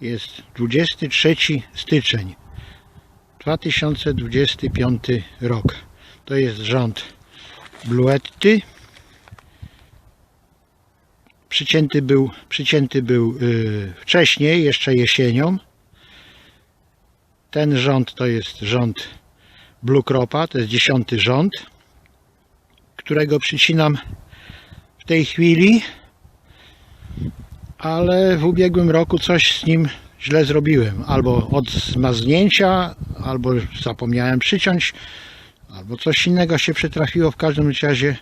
Jest 23 styczeń 2025 rok. To jest rząd Bluetty. Przycięty był, przycięty był yy, wcześniej, jeszcze jesienią. Ten rząd to jest rząd Blue Cropa, to jest dziesiąty rząd, którego przycinam w tej chwili, ale w ubiegłym roku coś z nim źle zrobiłem. Albo od zmarznięcia, albo zapomniałem przyciąć, albo coś innego się przytrafiło. W każdym razie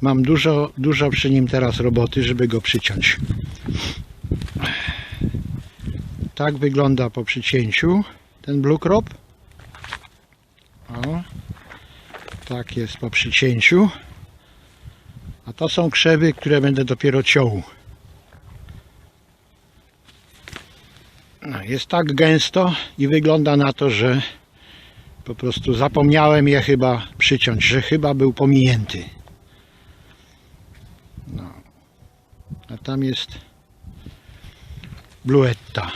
mam dużo, dużo przy nim teraz roboty, żeby go przyciąć. Tak wygląda po przycięciu ten blue crop. O, tak jest po przycięciu. A to są krzewy, które będę dopiero ciął. No, jest tak gęsto i wygląda na to, że po prostu zapomniałem je chyba przyciąć, że chyba był pominięty. No. A tam jest bluetta.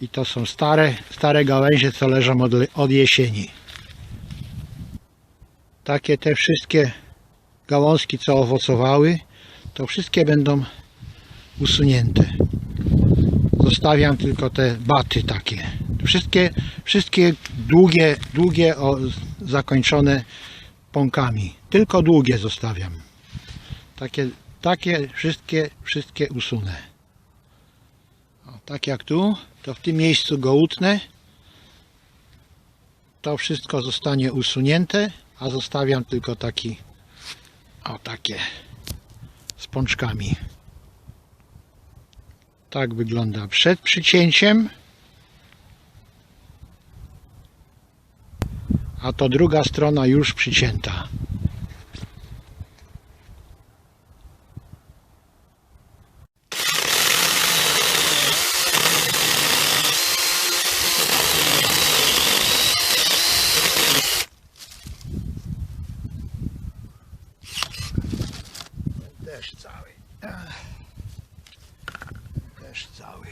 I to są stare, stare gałęzie, co leżą od, od jesieni. Takie te wszystkie gałązki, co owocowały, to wszystkie będą usunięte. Zostawiam tylko te baty takie. Wszystkie, wszystkie długie, długie o, zakończone pąkami. Tylko długie zostawiam. Takie, takie wszystkie, wszystkie usunę. O, tak jak tu, to w tym miejscu go utnę. To wszystko zostanie usunięte, a zostawiam tylko taki, o takie, z pączkami. Tak wygląda przed przycięciem. A to druga strona już przycięta. Deszcz cały. Deszcz cały.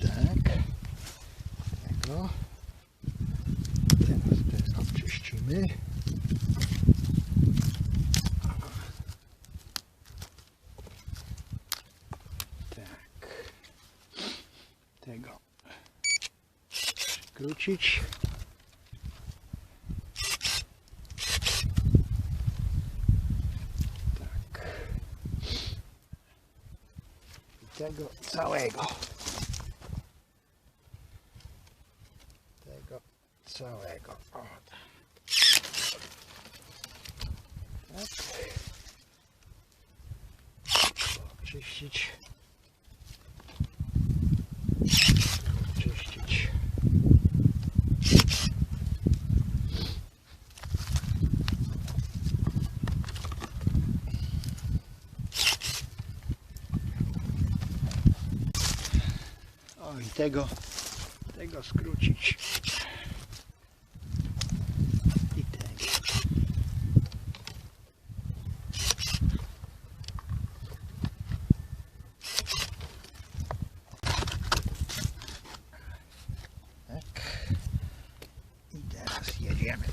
Tak. Tego. Teraz to odczyścimy. Tak. Tego skrócić. Tak. I tego całego. tego całego. O, tak. Tak. Oczyścić. Oczyścić. O i tego, tego skrócić. やめる。